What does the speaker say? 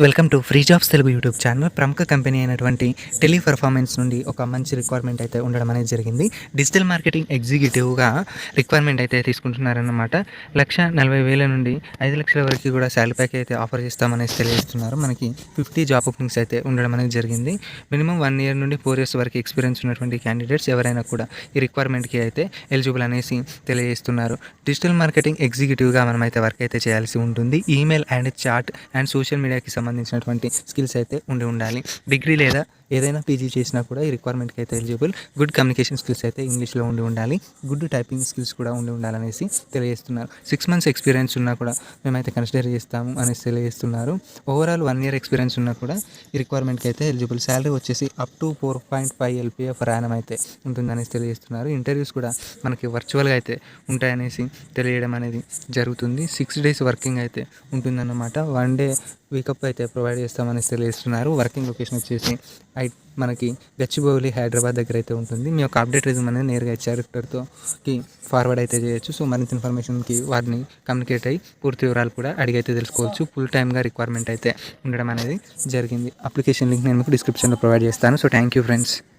Welcome to free jobs Telugu YouTube channel ప్రముఖ company అయినటువంటి tele performance నుండి ఒక మంచి రిక్వైర్మెంట్ అయితే ఉండడం అనేది జరిగింది. డిజిటల్ మార్కెటింగ్ ఎగ్జిక్యూటివ్గా రిక్వైర్మెంట్ అయితే తీసుకుంటున్నారన్నమాట. లక్ష నలభై వేల నుండి ఐదు లక్షల వరకు కూడా శాలరీ ప్యాక్ అయితే ఆఫర్ చేస్తామనేసి తెలియజేస్తున్నారు. మనకి ఫిఫ్టీ జాబ్ ఓపెనింగ్స్ అయితే ఉండడం అనేది జరిగింది. మినిమం వన్ ఇయర్ నుండి ఫోర్ ఇయర్స్ వరకు ఎక్స్పీరియన్స్ ఉన్నటువంటి క్యాండిడేట్స్ ఎవరైనా కూడా ఈ రిక్వైర్మెంట్కి అయితే ఎలిజిబుల్ అనేసి తెలియజేస్తున్నారు. డిజిటల్ మార్కెటింగ్ ఎగ్జిక్యూటివ్గా మనం అయితే వర్క్ అయితే చేయాల్సి ఉంటుంది. Email and chat and social మీడియాకి సంబంధించినటువంటి స్కిల్స్ అయితే ఉండి ఉండాలి. డిగ్రీ లేదా ఏదైనా పీజీ చేసినా కూడా ఈ రిక్వైర్మెంట్కి అయితే ఎలిజిబుల్ గుడ్ కమ్యూనికేషన్ స్కిల్స్ అయితే ఇంగ్లీష్లో ఉండి ఉండాలి. గుడ్ టైపింగ్ స్కిల్స్ కూడా ఉండి ఉండాలనేసి తెలియజేస్తున్నారు. సిక్స్ మంత్స్ ఎక్స్పీరియన్స్ ఉన్నా కూడా మేమైతే కన్సిడర్ చేస్తాము అనేసి తెలియజేస్తున్నారు. ఓవరాల్ వన్ ఇయర్ ఎక్స్పీరియన్స్ ఉన్నా కూడా ఈ రిక్వైర్మెంట్కి అయితే ఎలిజిబుల్ శాలరీ వచ్చేసి up to four point five LPA ప్రయాణం అయితే ఉంటుందనేసి తెలియజేస్తున్నారు. ఇంటర్వ్యూస్ కూడా మనకి వర్చువల్గా అయితే ఉంటాయనేసి తెలియడం అనేది జరుగుతుంది. సిక్స్ డేస్ వర్కింగ్ అయితే ఉంటుందన్నమాట. వన్ డే వీకప్ అయితే ప్రొవైడ్ చేస్తామని తెలియజేస్తున్నారు. వర్కింగ్ లొకేషన్ వచ్చేసి మనకి గచ్చిబౌలి హైదరాబాద్ దగ్గర అయితే ఉంటుంది. మీ యొక్క అప్డేట్ రిజ్యూమ్ అనేది నేరుగా హెచ్ఆర్కి ఫార్వర్డ్ అయితే చేయొచ్చు. సో మరింత ఇన్ఫర్మేషన్కి వారిని కమ్యూనికేట్ అయ్యి పూర్తి వివరాలు కూడా అడిగైతే తెలుసుకోవచ్చు. ఫుల్ టైమ్గా రిక్వైర్మెంట్ అయితే ఉండడం అనేది జరిగింది. అప్లికేషన్ లింక్ నేను మీకు డిస్క్రిప్షన్లో ప్రొవైడ్ చేస్తాను. So thank you friends